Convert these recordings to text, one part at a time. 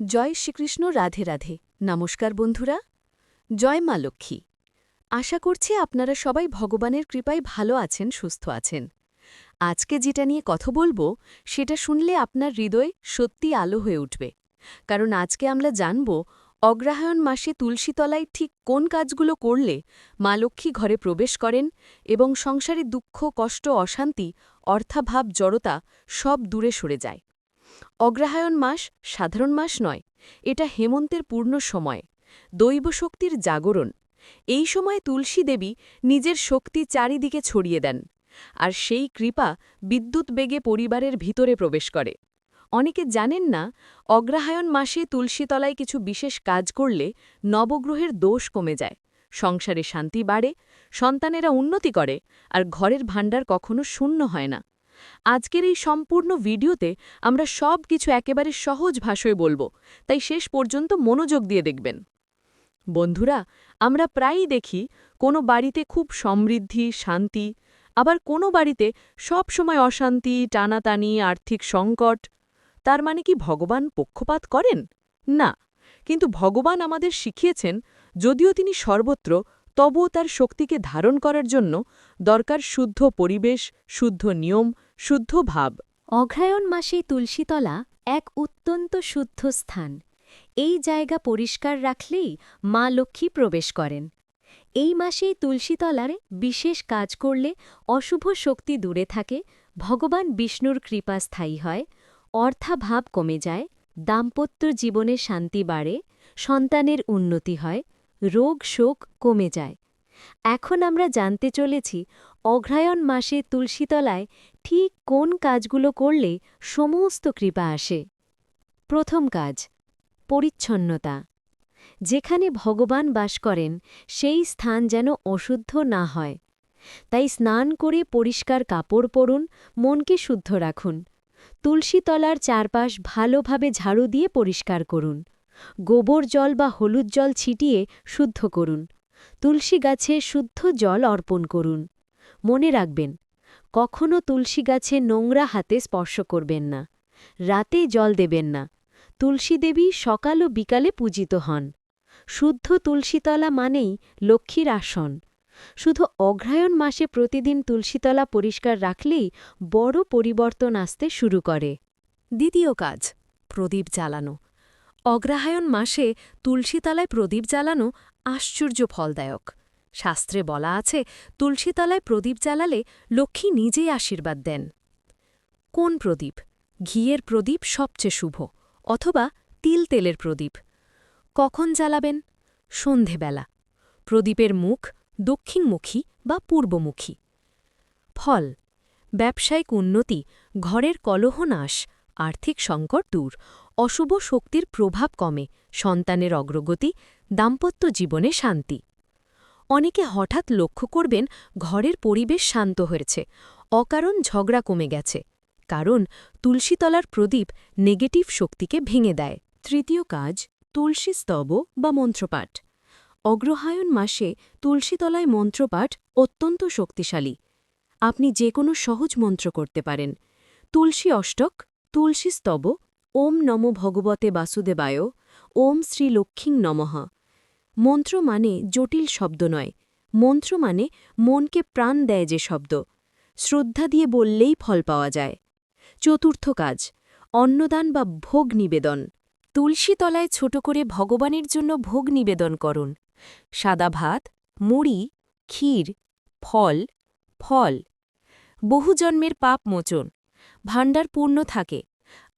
জয় শ্রীকৃষ্ণ, রাধে রাধে। নমস্কার বন্ধুরা, জয় মা লক্ষ্মী। আশা করছি আপনারা সবাই ভগবানের কৃপায় ভালো আছেন, সুস্থ আছেন। আজকে যেটা নিয়ে কথা বলব, সেটা শুনলে আপনার হৃদয় সত্যি আলো হয়ে উঠবে। কারণ আজকে আমরা জানব, অগ্রহায়ণ মাসে তুলসীতলায় ঠিক কোন কাজগুলো করলে মা লক্ষ্মী ঘরে প্রবেশ করেন এবং সংসারে দুঃখ, কষ্ট, অশান্তি, অর্থাভাব, জড়তা সব দূরে সরে যায়। অগ্রহায়ণ মাস সাধারণ মাস নয়, এটা হেমন্তের পূর্ণ সময় দৈব শক্তির জাগরণ। এই সময় তুলসী দেবী নিজের শক্তি চারিদিকে ছড়িয়ে দেন, আর সেই কৃপা বিদ্যুৎ বেগে পরিবারের ভিতরে প্রবেশ করে। অনেকে জানেন না, অগ্রহায়ণ মাসে তুলসীতলায় কিছু বিশেষ কাজ করলে নবগ্রহের দোষ কমে যায়, সংসারে শান্তি বাড়ে, সন্তানেরা উন্নতি করে, আর ঘরের ভাণ্ডার কখনো শূন্য হয় না। আজকের এই সম্পূর্ণ ভিডিওতে আমরা সব কিছু একেবারে সহজ ভাষায় বলব, তাই শেষ পর্যন্ত মনোযোগ দিয়ে দেখবেন। বন্ধুরা, আমরা প্রায়ই দেখি কোনো বাড়িতে খুব সমৃদ্ধি, শান্তি, আবার কোনো বাড়িতে সব সময় অশান্তি, টানাটানি, আর্থিক সংকট। তার মানে কি ভগবান পক্ষপাত করেন? না, কিন্তু ভগবান আমাদের শিখিয়েছেন, যদিও তিনি সর্বত্র তবুও তার শক্তিকে ধারণ করার জন্য দরকার শুদ্ধ পরিবেশ, শুদ্ধ নিয়ম, শুদ্ধ ভাব। অঘ্রায়ণ মাসে তুলসীতলা এক অত্যন্ত শুদ্ধ স্থান। এই জায়গা পরিষ্কার রাখলেই মা লক্ষ্মী প্রবেশ করেন। এই মাসেই তুলসীতলার বিশেষ কাজ করলে অশুভ শক্তি দূরে থাকে, ভগবান বিষ্ণুর কৃপা স্থায়ী হয়, অর্থাভাব কমে যায়, দাম্পত্য জীবনে শান্তি বাড়ে, সন্তানের উন্নতি হয় রোগ শোক কমে যায়। এখন আমরা জানতে চলেছি অঘ্রায়ণ মাসে তুলসীতলায় ঠিক কোন কাজগুলো করলে সমস্ত কৃপা আসে। প্রথম কাজ, পরিচ্ছন্নতা। যেখানে ভগবান বাস করেন, সেই স্থান যেন অশুদ্ধ না হয়। তাই স্নান করে পরিষ্কার কাপড় পরুন, মনকে শুদ্ধ রাখুন। তুলসীতলার চারপাশ ভালোভাবে ঝাড়ু দিয়ে পরিষ্কার করুন। গোবর জল বা হলুদ জল ছিটিয়ে শুদ্ধ করুন। তুলসী গাছে শুদ্ধ জল অর্পণ করুন। মনে রাখবেন কখনও তুলসী গাছে নোংরা হাতে স্পর্শ করবেন না। রাতে জল দেবেন না। তুলসী দেবী সকাল ও বিকালে পূজিত হন। শুদ্ধ তুলসীতলা মানেই লক্ষ্মীর আসন। শুধু অগ্রায়ণ মাসে প্রতিদিন তুলসীতলা পরিষ্কার রাখলেই বড় পরিবর্তন আসতে শুরু করে। দ্বিতীয় কাজ, প্রদীপ জ্বালানো। অগ্রহায়ণ মাসে তুলসীতলায় প্রদীপ জ্বালানো আশ্চর্য ফলদায়ক। শাস্ত্রে বলা আছে, তুলসীতলায় প্রদীপ জ্বালালে লক্ষ্মী নিজেই আশীর্বাদ দেন। কোন প্রদীপ? ঘিয়ের প্রদীপ সবচেয়ে শুভ, অথবা তিল তেলের প্রদীপ। কখন জ্বালাবেন? সন্ধেবেলা। প্রদীপের মুখ দক্ষিণমুখী বা পূর্বমুখী। ফল। ব্যবসায়িক উন্নতি, ঘরের কলহনাশ আর্থিক সংকট দূর অশুভ শক্তির প্রভাব কমে, সন্তানের অগ্রগতি, দাম্পত্য জীবনে শান্তি। অনেকে হঠাৎ লক্ষ্য করবেন, ঘরের পরিবেশ শান্ত হয়েছে, অকারণ ঝগড়া কমে গেছে, কারণ তুলসীতলার প্রদীপ নেগেটিভ শক্তিকে ভেঙে দেয়। তৃতীয় কাজ, তুলসী স্তব বা মন্ত্রপাঠ। অগ্রহায়ণ মাসে তুলসীতলায় মন্ত্রপাঠ অত্যন্ত শক্তিশালী। আপনি যে কোনো সহজ মন্ত্র করতে পারেন। তুলসী অষ্টক, তুলসী স্তব ওম নম ভগবতে বাসুদেবায়, ওম শ্রী লক্ষ্মীং নমঃ। মন্ত্র মানে জটিল শব্দ নয়, মন্ত্র মানে মনকে প্রাণ দেয় যে শব্দ, শ্রদ্ধা দিয়ে বললেই ফল পাওয়া যায়। চতুর্থ কাজ, অন্নদান বা ভোগ নিবেদন, তুলসী তলায় ছোট করে ভগবানের জন্য ভোগ নিবেদন করুন, সাদা ভাত, মুড়ি, ক্ষীর, ফল ফল। বহু জন্মের পাপ মোচন, ভাণ্ডার পূর্ণ থাকে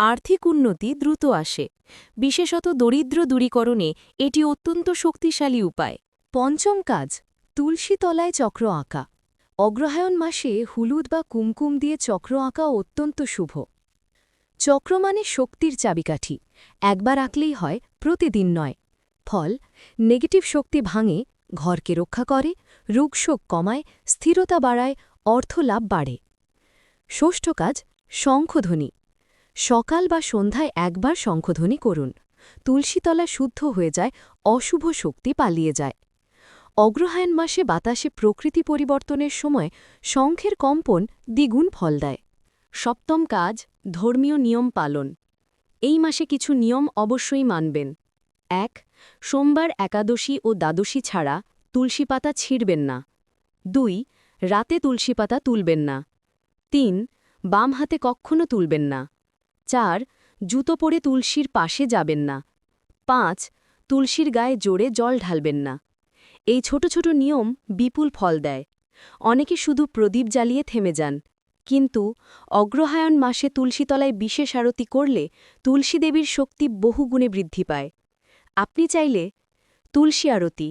আর্থিক উন্নতি দ্রুত আসে। বিশেষত দরিদ্র দূরীকরণে এটি অত্যন্ত শক্তিশালী উপায়। পঞ্চম কাজ, তুলসী তলায় চক্র আঁকা। অগ্রহায়ণ মাসে হলুদ বা কুমকুম দিয়ে চক্র আঁকা অত্যন্ত শুভ। চক্র মানে শক্তির চাবিকাঠি। একবার আঁকলেই হয়, প্রতিদিন নয়। ফল, নেগেটিভ শক্তি ভাঙে, ঘরকে রক্ষা করে রোগশোক কমায়, স্থিরতা বাড়ায় অর্থ লাভ বাড়ে। ষষ্ঠ কাজ, শঙ্খধ্বনি। সকাল বা সন্ধ্যায় একবার শঙ্খধ্বনি করুন। তুলসীতলা শুদ্ধ হয়ে যায়, অশুভ শক্তি পালিয়ে যায়। অগ্রহায়ণ মাসে বাতাসে প্রকৃতি পরিবর্তনের সময় শঙ্খের কম্পন দ্বিগুণ ফল দেয়। সপ্তম কাজ, ধর্মীয় নিয়ম পালন। এই মাসে কিছু নিয়ম অবশ্যই মানবেন। এক, সোমবার একাদশী ও দ্বাদশী ছাড়া তুলসী পাতা ছিঁড়বেন না। দুই, রাতে তুলসী পাতা তুলবেন না। তিন বাম হাতে কক্ষণও তুলবেন না। চার, জুতো পরে তুলসীর পাশে যাবেন না। পাঁচ, তুলসীর গায়ে জোরে জল ঢালবেন না। এই ছোট ছোট নিয়ম বিপুল ফল দেয়। অনেকে শুধু প্রদীপ জ্বালিয়ে থেমে যান। কিন্তু অগ্রহায়ণ মাসে তুলসীতলায় বিশেষ আরতি করলে তুলসী দেবীর শক্তি বহুগুণে বৃদ্ধি পায়। আপনি চাইলে তুলসী আরতি,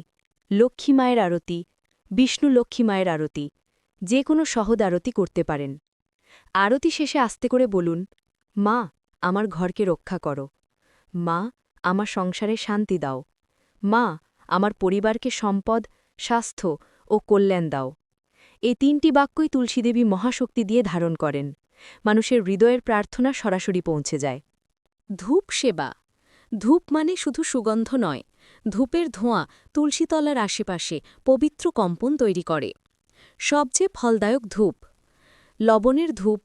লক্ষ্মী মায়ের আরতি, বিষ্ণু লক্ষ্মী মায়ের আরতি, যে কোনো সহদ আরতি করতে পারেন। আরতি শেষে আস্তে করে বলুন মা, আমার ঘরকে রক্ষা করো। মা, আমার সংসারে শান্তি দাও। মা, আমার পরিবারকে সম্পদ, স্বাস্থ্য ও কল্যাণ দাও। এই তিনটি বাক্যই তুলসীদেবী মহাশক্তি দিয়ে ধারণ করেন। মানুষের হৃদয়ের প্রার্থনা সরাসরি পৌঁছে যায়। ধূপ সেবা। ধূপ মানে শুধু সুগন্ধ নয়, ধূপের ধোঁয়া তুলসীতলার আশেপাশে পবিত্র কম্পন তৈরি করে। সবচেয়ে ফলদায়ক ধূপ। লবণের ধূপ,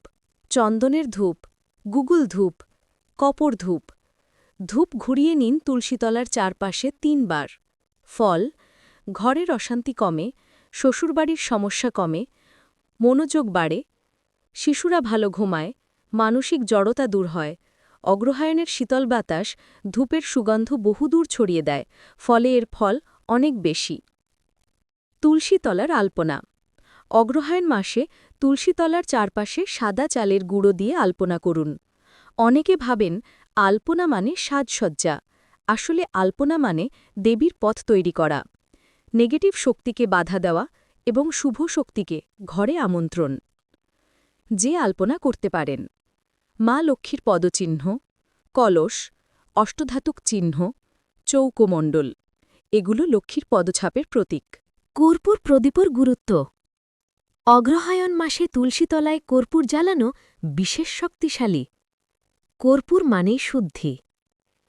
চন্দনের ধূপ গুগল ধূপ, কপর ধূপ। ধূপ ঘুরিয়ে নিন তুলসীতলার চারপাশে তিনবার। ফল, ঘরের অশান্তি কমে, শ্বশুরবাড়ির সমস্যা কমে, মনোযোগ বাড়ে, শিশুরা ভালো ঘুমায়, মানসিক জড়তা দূর হয়, অগ্রহায়ণের শীতল বাতাস ধূপের সুগন্ধ বহুদূর ছড়িয়ে দেয়, ফলে এর ফল অনেক বেশি। তুলসীতলার আলপনা, অগ্রহায়ণ মাসে তুলসীতলার চারপাশে সাদা চালের গুঁড়ো দিয়ে আলপনা করুন। অনেকে ভাবেন, আলপনা মানে সাজসজ্জা। আসলে আলপনা মানে দেবীর পথ তৈরি করা। নেগেটিভ শক্তিকে বাধা দেওয়া এবং শুভ শক্তিকে ঘরে আমন্ত্রণ। যে আলপনা করতে পারেন। মা লক্ষ্মীর পদচিহ্ন, কলস, অষ্টধাতুক চিহ্ন, চৌকোমণ্ডল। এগুলো লক্ষ্মীর পদছাপের প্রতীক। কর্পূর প্রদীপর গুরুত্ব। অগ্রহায়ণ মাসে তুলসীতলায় কর্পূর জ্বালানো বিশেষ শক্তিশালী। কর্পূর মানেই শুদ্ধি।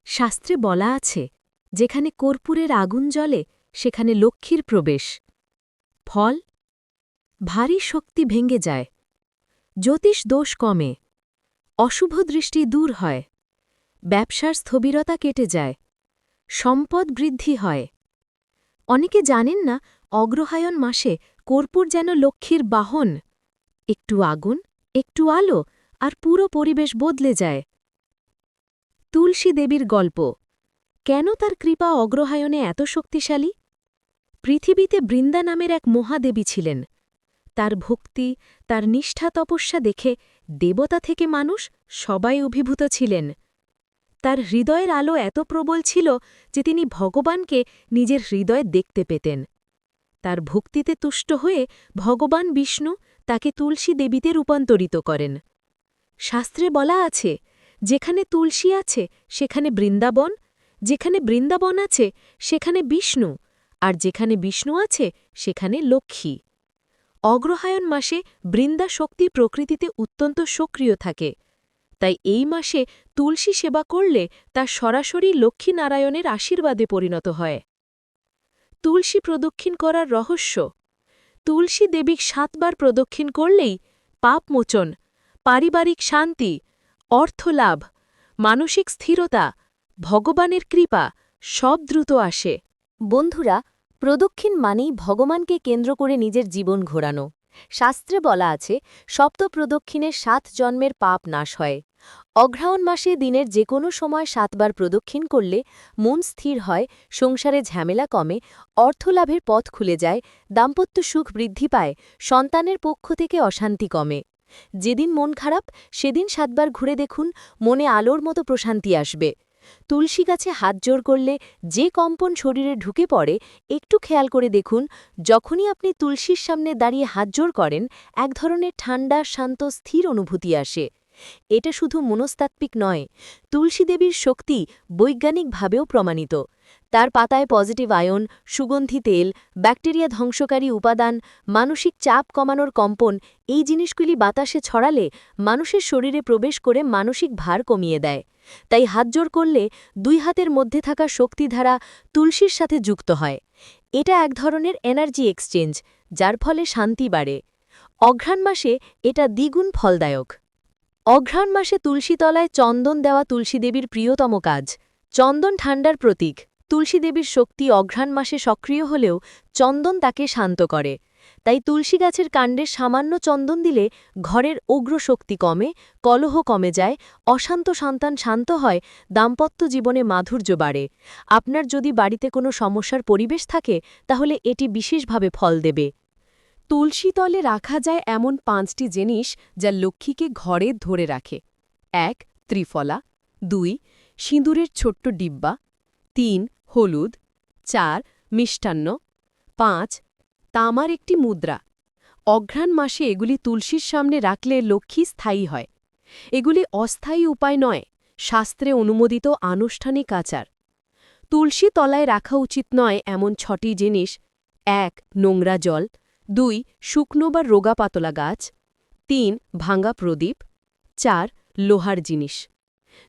শাস্ত্রে বলা আছে, যেখানে কর্পূরের আগুন জ্বলে, সেখানে লক্ষ্মীর প্রবেশ। ফল, ভারী শক্তি ভেঙে যায়। জ্যোতিষ দোষ কমে। অশুভ দৃষ্টি দূর হয়। ব্যবসার স্থবিরতা কেটে যায়। সম্পদ বৃদ্ধি হয়। অনেকে জানেন না, অগ্রহায়ণ মাসে কর্পূর যেন লক্ষ্মীর বাহন। একটু আগুন, একটু আলো, আর পুরো পরিবেশ বদলে যায়। তুলসী দেবীর গল্প। কেন তার কৃপা অগ্রহায়ণে এত শক্তিশালী? পৃথিবীতে বৃন্দা নামের এক মহাদেবী ছিলেন। তার ভক্তি, তার নিষ্ঠা তপস্যা দেখে দেবতা থেকে মানুষ সবাই অভিভূত ছিলেন। তার হৃদয়ের আলো এত প্রবল ছিল যে তিনি ভগবানকে নিজের হৃদয়ে দেখতে পেতেন। তার ভক্তিতে তুষ্ট হয়ে ভগবান বিষ্ণু তাকে তুলসী দেবীতে রূপান্তরিত করেন। শাস্ত্রে বলা আছে, যেখানে তুলসী আছে, সেখানে বৃন্দাবন, যেখানে বৃন্দাবন আছে, সেখানে বিষ্ণু, আর যেখানে বিষ্ণু আছে, সেখানে লক্ষ্মী। অগ্রহায়ণ মাসে বৃন্দা শক্তি প্রকৃতিতে অত্যন্ত সক্রিয় থাকে, তাই এই মাসে তুলসী সেবা করলে তা সরাসরি লক্ষ্মীনারায়ণের আশীর্বাদে পরিণত হয়। তুলসী প্রদক্ষিণ করার রহস্য। তুলসী দেবীক সাতবার প্রদক্ষিণ করলেই পাপমোচন পারিবারিক শান্তি অর্থলাভ মানসিক স্থিরতা, ভগবানের কৃপা সব দ্রুত আসে। বন্ধুরা, প্রদক্ষিণ মানেই ভগবানকে কেন্দ্র করে নিজের জীবন ঘোরানো। শাস্ত্রে বলা আছে, সপ্ত প্রদক্ষিণে সাত জন্মের পাপ নাশ হয়। অঘ্রায়ণ মাসে দিনের যে কোনো সময় সাতবার প্রদক্ষিণ করলে মন স্থির হয়, সংসারে ঝামেলা কমে, অর্থলাভের পথ খুলে যায়, দাম্পত্য সুখ বৃদ্ধি পায়, সন্তানের পক্ষ থেকে অশান্তি কমে। যেদিন মন খারাপ, সেদিন সাতবার ঘুরে দেখুন, মনে আলোর মতো প্রশান্তি আসবে। তুলসী গাছে হাত জোর করলে যে কম্পন শরীরে ঢুকে পড়ে, একটু খেয়াল করে দেখুন, যখনই আপনি তুলসীর সামনে দাঁড়িয়ে হাত জোর করেন, এক ধরনের ঠান্ডা, শান্ত, স্থির অনুভূতি আসে। এটা শুধু মনস্তাত্ত্বিক নয়, তুলসী দেবীর শক্তি বৈজ্ঞানিকভাবেও প্রমাণিত। তার পাতায় পজিটিভ আয়ন, সুগন্ধি তেল, ব্যাকটেরিয়া ধ্বংসকারী উপাদান, মানসিক চাপ কমানোর কম্পন, এই জিনিসগুলি বাতাসে ছড়ালে মানুষের শরীরে প্রবেশ করে মানসিক ভার কমিয়ে দেয়। তাই হাতজোড় করলে দুই হাতের মধ্যে থাকা শক্তিধারা তুলসীর সাথে যুক্ত হয়। এটা এক ধরনের এনার্জি এক্সচেঞ্জ, যার ফলে শান্তি বাড়ে। অঘ্রাণ মাসে এটা দ্বিগুণ ফলদায়ক। অঘ্রাণ মাসে তুলসীতলায় চন্দন দেওয়া তুলসী দেবীর প্রিয়তম কাজ। চন্দন ঠান্ডার প্রতীক। তুলসী দেবীর শক্তি অঘ্রাণ মাসে সক্রিয় হলেও চন্দন তাকে শান্ত করে। তাই তুলসী গাছের কাণ্ডে সামান্য চন্দন দিলে ঘরের উগ্র শক্তি কমে, কলহ কমে যায়, অশান্ত সন্তান শান্ত হয়, দাম্পত্য জীবনে মাধুর্য বাড়ে। আপনার যদি বাড়িতে কোনো সমস্যার পরিবেশ থাকে, তাহলে এটি বিশেষভাবে ফল দেবে। তুলসী তলে রাখা যায় এমন পাঁচটি জিনিস যা লক্ষ্মীকে ঘরে ধরে রাখে। এক, ত্রিফলা। দুই, সিঁদুরের ছোট্ট ডিব্বা। তিন, হলুদ। চার, মিষ্টান্ন। পাঁচ, তামার একটি মুদ্রা। অঘ্রাণ মাসে এগুলি তুলসীর সামনে রাখলে লক্ষ্মী স্থায়ী হয়। এগুলি অস্থায়ী উপায় নয়, শাস্ত্রে অনুমোদিত আনুষ্ঠানিক আচার। তুলসী তলায় রাখা উচিত নয় এমন ছটি জিনিস। এক, নোংরা জল। দুই, শুকনো বা রোগা পাতলা গাছ। তিন ভাঙা প্রদীপ। চার, লোহার জিনিস।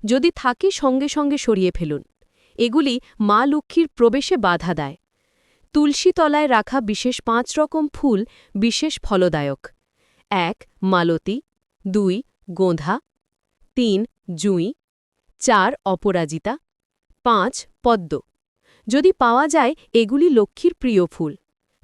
যদি থাকে সঙ্গে সঙ্গে সরিয়ে ফেলুন। এগুলি মা লক্ষ্মীর প্রবেশে বাধা দেয়। তুলসী তলায় রাখা বিশেষ পাঁচ রকম ফুল বিশেষ ফলদায়ক। এক, মালতী। দুই, গোঁধা। তিন, জুঁই। চার, অপরাজিতা। পাঁচ, পদ্ম। যদি পাওয়া যায় এগুলি লক্ষ্মীর প্রিয় ফুল।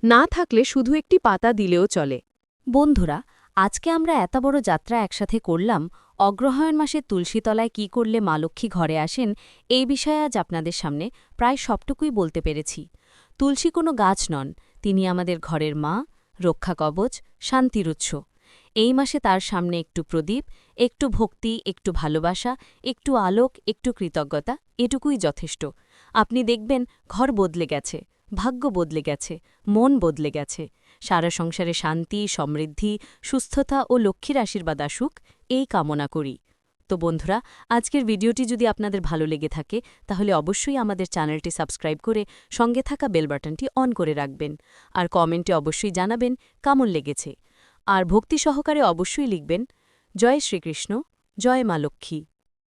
না থাকলে শুধু একটি পাতা দিলেও চলে। বন্ধুরা, আজকে আমরা এত বড় যাত্রা একসাথে করলাম, অগ্রহায়ণ মাসে তুলসীতলায় কি করলে মা লক্ষ্মী ঘরে আসেন, এই বিষয়ে আজ আপনাদের সামনে প্রায় সবটুকুই বলতে পেরেছি। তুলসী কোনো গাছ নন, তিনি আমাদের ঘরের মা, রক্ষা কবচ, শান্তির উৎস। এই মাসে তার সামনে একটু প্রদীপ, একটু ভক্তি, একটু ভালোবাসা, একটু আলোক, একটু কৃতজ্ঞতা, এটুকুই যথেষ্ট। আপনি দেখবেন ঘর বদলে গেছে। ভাগ্য বদলে গেছে, মন বদলে গেছে। সারা সংসারে শান্তি, সমৃদ্ধি, সুস্থতা ও লক্ষ্মীর আশীর্বাদ আসুক, এই কামনা করি। তো বন্ধুরা, আজকের ভিডিওটি যদি আপনাদের ভালো লেগে থাকে, তাহলে অবশ্যই আমাদের চ্যানেলটি সাবস্ক্রাইব করে সঙ্গে থাকা বেল বাটনটি অন করে রাখবেন। আর কমেন্টে অবশ্যই জানাবেন কেমন লেগেছে। আর ভক্তি সহকারে অবশ্যই লিখবেন, জয় শ্রীকৃষ্ণ, জয় মা লক্ষ্মী।